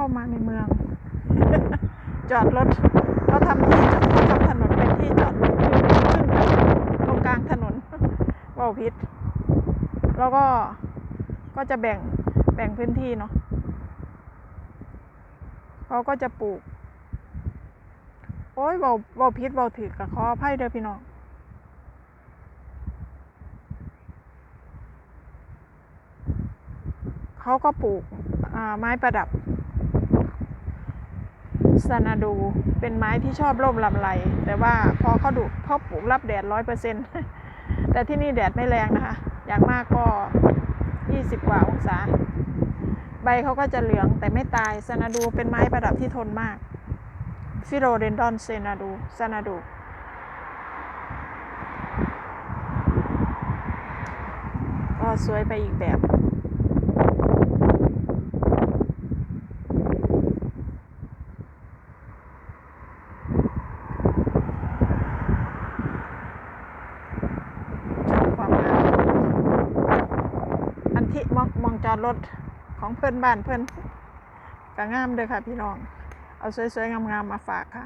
เข้ามาในเมือง จอดรถเขาทำที่จอดเขาทำถนนเป็นที่จอดรถขึ้นตรงกลางถนนว่าวพิษ แล้วก็ก็จะแบ่งแบ่งพื้นที่เนาะเขาก็จะปลูก โอ้ยเบาเบาพิษเบาถือกับขออภัยเด้อพี่น้องเขาก็ปลูกไม้ประดับ ซานาดูเป็นไม้ที่ชอบร่มลำไร แต่ว่าพอเขาดูเขาปลูกรับแดดร้อยเปอร์เซ็นต์แต่ที่นี่แดดไม่แรงนะคะ อย่างมากก็ยี่สิบกว่าองศา ใบเขาก็จะเหลืองแต่ไม่ตายซานาดูเป็นไม้ประดับที่ทนมาก ฟิโรเดนดอนเซนาดูซานาดูก็สวยไปอีกแบบ ชมความงามอัน ที่มองมองจอดรถของเพื่อนบ้านเพื่อนก็งามเลยค่ะพี่น้อง เอาสวยๆงามๆมาฝากค่ะ